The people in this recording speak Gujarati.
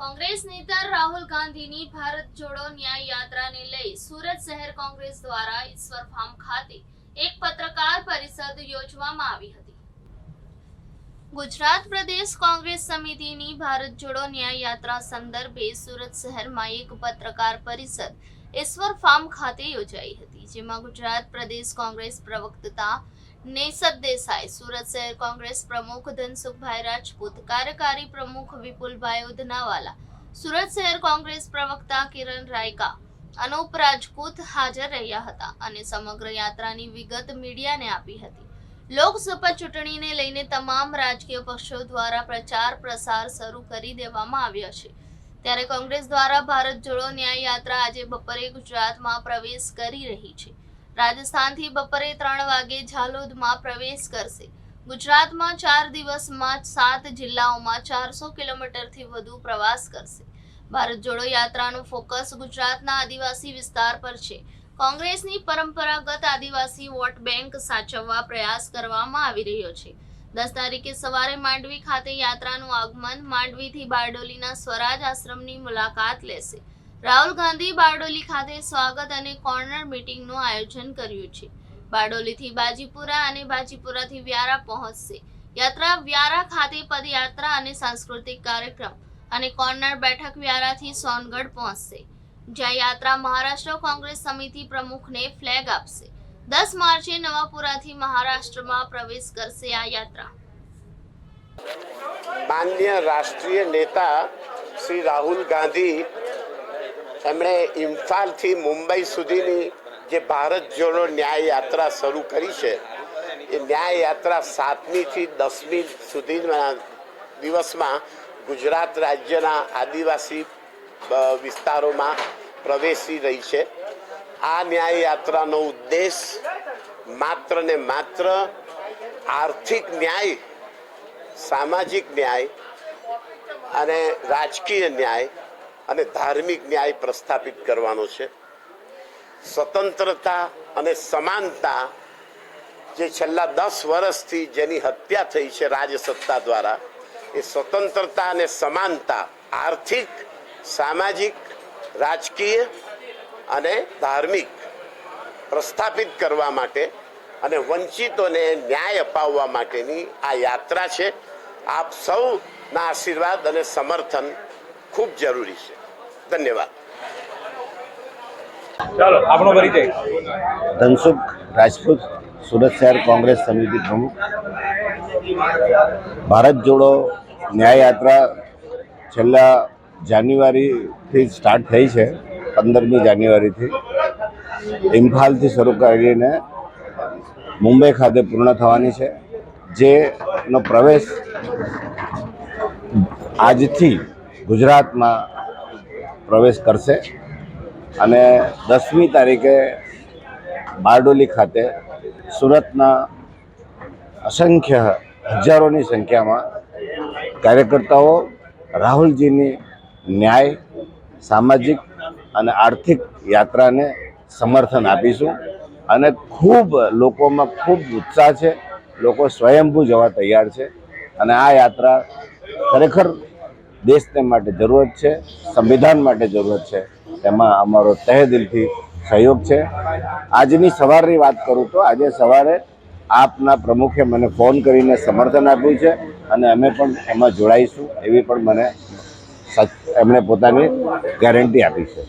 કોંગ્રેસ નેતા રાહુલ ગાંધીની ભારત જોડો ન્યાય યાત્રાને લઈ સુરત શહેર કોંગ્રેસ દ્વારા ઈશ્વર ફાર્મ ખાતે એક પત્રકાર પરિષદ યોજવામાં આવી હતી. ગુજરાત પ્રદેશ કોંગ્રેસ સમિતિની ભારત જોડો ન્યાય યાત્રા સંદર્ભે સુરત શહેરમાં એક પત્રકાર પરિષદ ઈશ્વર ફાર્મ ખાતે યોજાઈ હતી, જેમાં ગુજરાત પ્રદેશ કોંગ્રેસ પ્રવક્તા નેસબ દેસાઈ, સુરત શહેર કોંગ્રેસ પ્રમુખ ધનસુખભાઈ રાજપૂત, કાર્યકારી પ્રમુખ વિપુલભાઈ ઉધનાવાલા, સુરત શહેર કોંગ્રેસ પ્રવક્તા કિરણ રાયકા અનુપ રાજપૂત હાજર રહ્યા હતા અને સમગ્ર યાત્રાની વિગત મીડિયાને આપી હતી. લોકસભા ચૂંટણીને લઈને તમામ રાજકીય પક્ષો દ્વારા પ્રચાર પ્રસાર શરૂ કરી દેવામાં આવ્યો છે. ત્યારે કોંગ્રેસ દ્વારા ભારત જોડો ન્યાય યાત્રા આજે બપોરે ગુજરાતમાં પ્રવેશ કરી રહી છે. રાજસ્થાનથી બપોરે ત્રણ વાગે ઝાલોદમાં પ્રવેશ કરશે. ગુજરાતમાં ચાર દિવસમાં સાત જિલ્લાઓમાં ચારસો કિલોમીટરથી વધુ પ્રવાસ કરશે. ભારત જોડો યાત્રાનું ફોકસ ગુજરાતના આદિવાસી વિસ્તાર પર છે. કોંગ્રેસની પરંપરાગત આદિવાસી વોટ બેંક સાચવવા પ્રયાસ કરવામાં આવી રહ્યો છે. દસ તારીખે સવારે માંડવી ખાતે યાત્રાનું આગમન, માંડવીથી બારડોલીના સ્વરાજ આશ્રમની મુલાકાત લેશે. રાહુલ ગાંધી બારડોલી ખાતે સ્વાગત અને કોર્નર મીટિંગનું આયોજન કર્યું છે. બારડોલીથી બાજીપુરા અને બાજીપુરાથી વ્યારા પહોંચશે. યાત્રા વ્યારા ખાતે પદયાત્રા અને સાંસ્કૃતિક કાર્યક્રમ અને કોર્નર બેઠક વ્યારાથી સોનગઢ પહોંચશે. જ્યાં યાત્રા મહારાષ્ટ્ર કોંગ્રેસ સમિતિ પ્રમુખને ફ્લેગ આપશે. દસ માર્ચે નવાપુરાથી મહારાષ્ટ્રમાં પ્રવેશ કરશે આ યાત્રા. માન્ય રાષ્ટ્રીય નેતા શ્રી રાહુલ ગાંધી એમણે ઇમ્ફાલથી મુંબઈ સુધીની જે ભારત જોડો ન્યાય યાત્રા શરૂ કરી છે, એ ન્યાય યાત્રા સાતમીથી દસમી સુધીના દિવસમાં ગુજરાત રાજ્યના આદિવાસી વિસ્તારોમાં પ્રવેશી રહી છે. આ ન્યાય યાત્રાનો ઉદ્દેશ માત્ર ને માત્ર આર્થિક ન્યાય, સામાજિક ન્યાય અને રાજકીય ન્યાય અને ધાર્મિક ન્યાય પ્રસ્થાપિત કરવાનો છે. સ્વતંત્રતા અને સમાનતા જે છેલ્લા દસ વર્ષથી જેની હત્યા થઈ છે રાજસત્તા દ્વારા, એ સ્વતંત્રતા અને સમાનતા, આર્થિક, સામાજિક, રાજકીય અને ધાર્મિક પ્રસ્થાપિત કરવા માટે અને વંચિતોને ન્યાય અપાવવા માટેની આ યાત્રા છે. આપ સૌના આશીર્વાદ અને સમર્થન ખૂબ જરૂરી છે. ધન્યવાદ. ચાલો આપણો પરિચય. ધનસુખ રાજપૂત સુરત શહેર કોંગ્રેસ સમિતિ પ્રમુખ. ભારત જોડો ન્યાય યાત્રા છેલ્લા જાન્યુઆરીથી સ્ટાર્ટ થઈ છે પંદરમી જાન્યુઆરીથી. ઇમ્ફાલથી શરૂ કરીને મુંબઈ ખાતે પૂર્ણ થવાની છે. જેનો પ્રવેશ આજથી ગુજરાતમાં પ્રવેશ કરશે અને દસમી તારીખે બારડોલી ખાતે સુરતના અસંખ્ય હજારોની સંખ્યામાં કાર્યકર્તાઓ, રાહુલજીની ન્યાય, સામાજિક અને આર્થિક યાત્રાને સમર્થન આપીશું અને ખૂબ લોકોમાં ખૂબ ઉત્સાહ છે. લોકો સ્વયંભૂ જવા તૈયાર છે અને આ યાત્રા ખરેખર દેશને માટે જરૂરત છે, સંવિધાન માટે જરૂરત છે. એમાં અમારો તહે દિલથી સહયોગ છે. આજની સવારની વાત કરું તો આજે સવારે આપના પ્રમુખે મને ફોન કરીને સમર્થન આપ્યું છે અને અમે પણ એમાં જોડાઈશું એવી પણ મને એમણે પોતાની ગેરંટી આપી છે.